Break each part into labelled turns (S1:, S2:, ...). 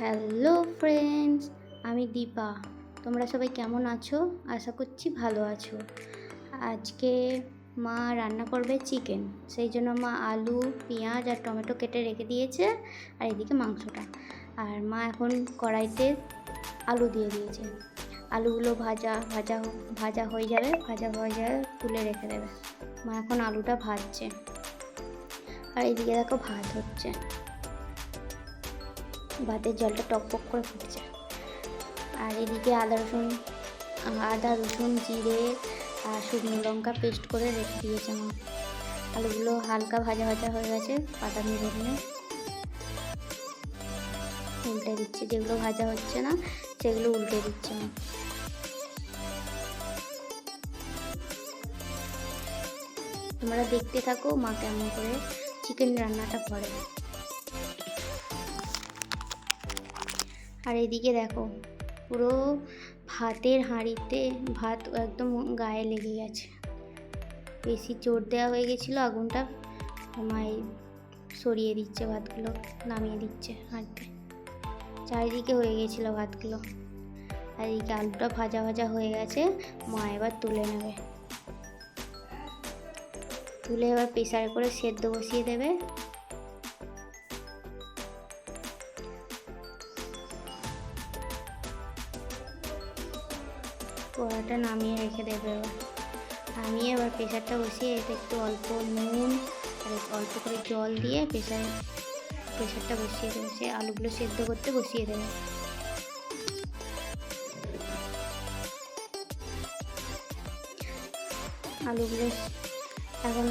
S1: Hello friends, আমি দীপা। তোমরা সবাই কেমন আছো? আশা করছি ভালো আছো। আজকে মা রান্না করবে চিকেন। সেই জন্য মা আলু, পেঁয়াজ আর টমেটো কেটে রেখে দিয়েছে, আর এদিকে মাংসটা। আর মা এখন কড়াইতে আলু দিয়ে দিয়েছে। আলুগুলো ভাজা ভাজা ভাজা হয়ে যাবে, ভাজা হয়ে যাবে, তুলে রেখে দেবে। মা এখন আলুটা ভাজছে। আর এদিকে দেখো ভাত হচ্ছে। ভাতের জলটা টকবক করে ফুটছে। আর এদিকে আদা রসুন আদা রসুন, জিরে আর শুকনো লঙ্কা পেস্ট করে রেখে দিয়েছে মা। আলুগুলো হালকা ভাজা ভাজা হয়ে গেছে বাদামি ধরনের উল্টে দিচ্ছে, যেগুলো ভাজা হচ্ছে না, সেগুলো উল্টে দিচ্ছে মা। তোমরা দেখতে থাকো মা কেমন করে চিকেন রান্নাটা করে। আর এদিকে দেখো, পুরো ভাতের হাঁড়িতে ভাত একদম গায়ে লেগে গেছে। বেশি জোর দেওয়া হয়ে গেছিল, আগুনটা মাই সরিয়ে দিচ্ছে ভাতগুলো, নামিয়ে দিচ্ছে হাঁড়িতে। চারিদিকে হয়ে গেছিল ভাতগুলো। আর এদিকে আলুটা ভাজা ভাজা হয়ে গেছে, মা এবার তুলে নেবে। তুলে এবার প্রেসারে করে সেদ্ধ বসিয়ে দেবে। কড়াটা নামিয়ে রেখে দেবে। এবার নামিয়ে এবার প্রেশারটা বসিয়ে এতে একটু অল্প নুন আর অল্প করে জল দিয়ে প্রেশার, প্রেশারটা বসিয়ে দেবে। সে আলুগুলো সেদ্ধ করতে বসিয়ে দেবে। আলুগুলো এখন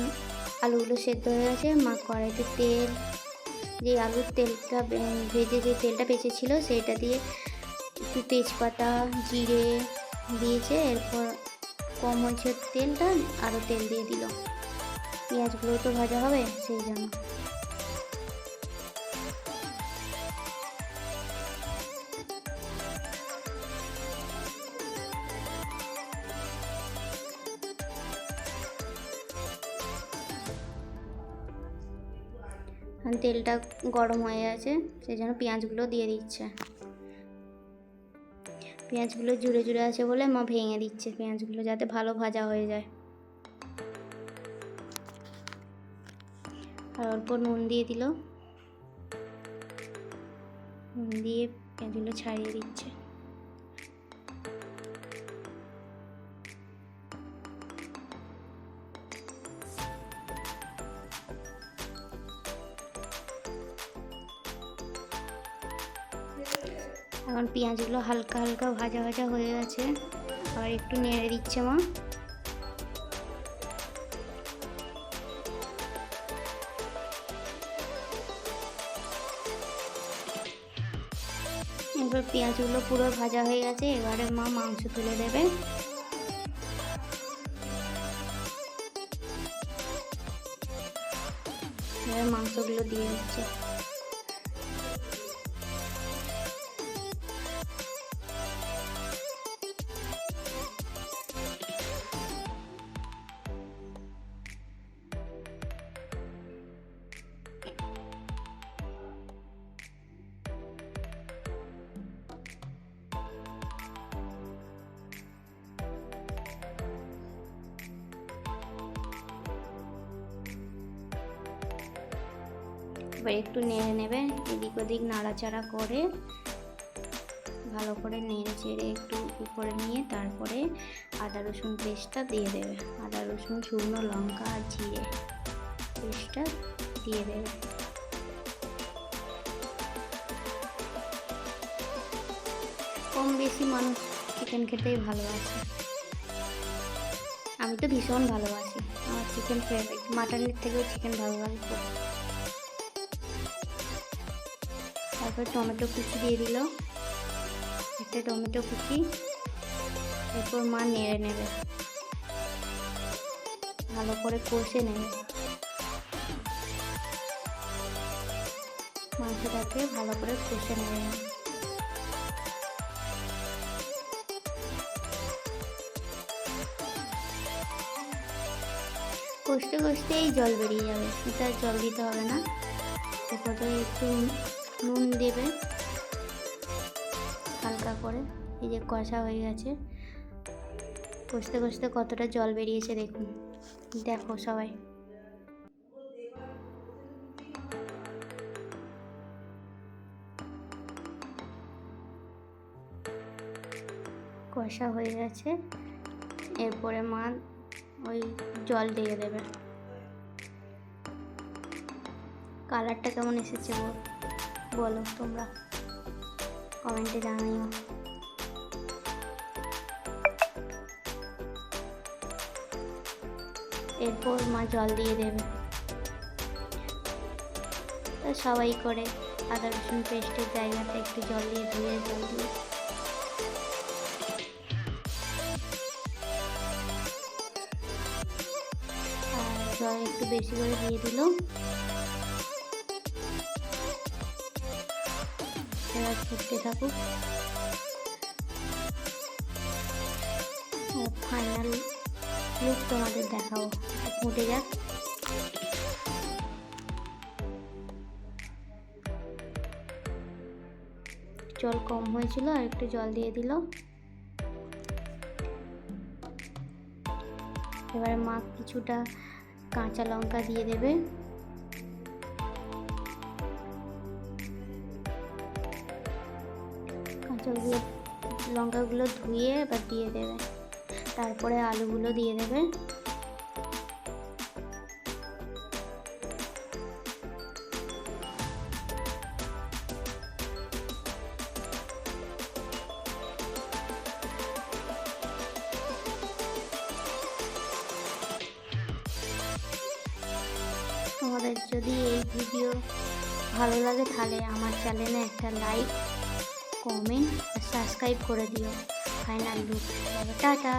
S1: আলুগুলো সেদ্ধ হয়ে গেছে। মা কড়াইতে তেল, যে আলুর তেলটা ভেজে যে তেলটা বেঁচেছিল সেইটা দিয়ে একটু তেজপাতা, জিরে দিয়েছে, এরপর কম হয়েছে তেলটা, আরও তেল দিয়ে দিল। পেঁয়াজগুলো তো ভাজা হবে, সেই জন্য। তেলটা গরম হয়ে গেছে, সেই জন্য পেঁয়াজগুলো দিয়ে দিচ্ছে। পেঁয়াজগুলো জুড়ে জুড়ে আছে বলে মা ভেঙে দিচ্ছে পেঁয়াজগুলো যাতে ভালো ভাজা হয়ে যায়। আর অল্প নুন দিয়ে দিল। নুন দিয়ে পেঁয়াজগুলো ছাড়িয়ে দিচ্ছে। এখন পেঁয়াজগুলো হালকা হালকা ভাজা ভাজা হয়ে গেছে। আবার একটু নেড়ে দিচ্ছে মা। এবার পেঁয়াজগুলো পুরো ভাজা হয়ে গেছে, এবারে মা মাংস তুলে দেবে। এবার মাংসগুলো দিয়ে দিচ্ছে। এবার একটু নেড়ে নেবে, এদিক ওদিক নাড়াচাড়া করে ভালো করে নেড়ে চেড়ে একটু করে নিয়ে তারপরে আদা, রসুন পেস্টটা দিয়ে দেবে। আদা, রসুন, শুকনো লঙ্কা আর জিরে পেস্টটা দিয়ে দেবে। কম বেশি মানুষ চিকেন খেতেই ভালোবাসে। আমি তো ভীষণ ভালোবাসি। আমার চিকেন ফেভারিট মাটনের থেকেও চিকেন ভালো লাগে তারপর টমেটো কুচি দিয়ে দিল। একটা টমেটো কুচি, এরপর মা নেড়ে নেবে। ভালো করে কষে নেবে। মাংসটাকে ভালো করে কষে নেবে। কষতে কষতেই জল বেরিয়ে যাবে। আর জল দিতে হবে না। তারপরে একটু নুন দেবে। হালকা করে। এই যে কষা হয়ে গেছে। কষতে কষতে কতটা জল বেরিয়েছে দেখুন। দেখো সবাই। কষা হয়ে গেছে। এরপরে মা ওই জল দিয়ে দেবে। কালারটা কেমন এসেছে বল বলো তোমরা। কমেন্টে জানাইও এরপর মা জল দিয়ে দেবে। সবাই করে। আদা, রসুন পেস্টের জায়গাতে একটু জল দিয়ে ধুয়ে জল দিয়ে। জল একটু বেশি করে দিয়ে দিল। এবার ফুটতে থাকুক ফাইনাল লুক তোমাদের দেখাবো। ফুটে যাক। জল কম হয়েছিল, আর একটু জল দিয়ে দিল। এবারে মা কিছুটা কাঁচা লঙ্কা দিয়ে দেবে। কাঁচা লঙ্কাগুলো ধুয়ে এবার দিয়ে দেবে। তারপরে আলুগুলো দিয়ে দেবে। তোমাদের যদি এই ভিডিও ভালো লাগে, তাহলে আমার চ্যানেলে একটা লাইক কমেন্ট আর সাবস্ক্রাইব করে দিও। Final look tata.